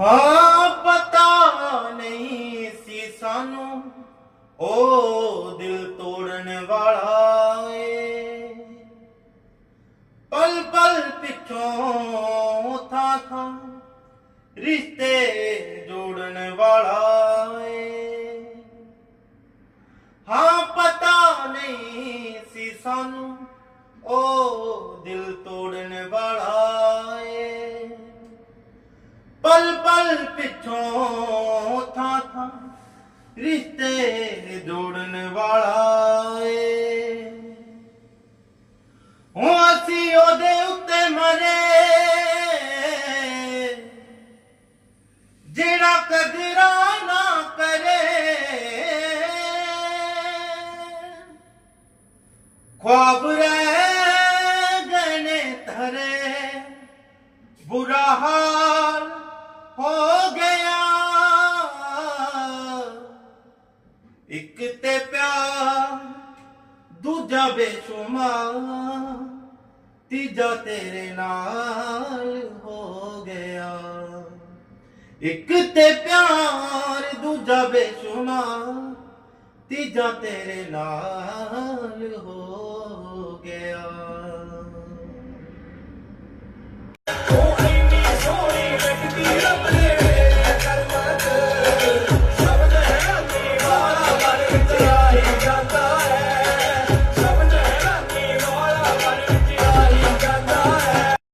ਹਾਂ, ਪਤਾ ਨਹੀਂ ਸੀ ਸਾਨੂੰ, ਉਹ ਦਿਲ ਤੋੜਨ ਵਾਲਾ ਏ। ਪਲ ਪਲ ਪਿੱਛੋਂ ਥਾਂ ਥਾਂ ਰਿਸ਼ਤੇ ਜੋੜਨ ਵਾਲਾ ਏ। ਹਾਂ, ਪਤਾ ਨਹੀਂ ਸੀ ਸਾਨੂੰ, ਉਹ ਦਿਲ ਨਾਲ ਪਿੱਛੋਂ ਥਾਂ ਥਾਂ ਰਿਸ਼ਤੇ ਜੋੜਨ ਵਾਲਾ ਏ। ਹੋ ਅਸੀਂ ਉਹਦੇ ਉੱਤੇ ਮਰੇ। ਜਿਹੜਾ ਕਦਰਾ ਨਾ ਕਰੇ। ਖੁਆਬ ਰਹਿ ਗਨੇ ਧਰੇ। ਬੁਰਾ ਹਾਲ ਹੋ ਗਿਆ। ਇੱਕ ਤੇ ਪਿਆਰ, ਦੂਜਾ ਬੇਸ਼ੁਮਾਰ, ਤੀਜਾ ਤੇਰੇ ਨਾਲ ਹੋ ਗਿਆ। ਇੱਕ ਤੇ ਪਿਆਰ, ਦੂਜਾ ਬੇਸ਼ੁਮਾਰ, ਤੀਜਾ ਤੇਰੇ ਨਾਲ ਹੋ ਗਿਆ।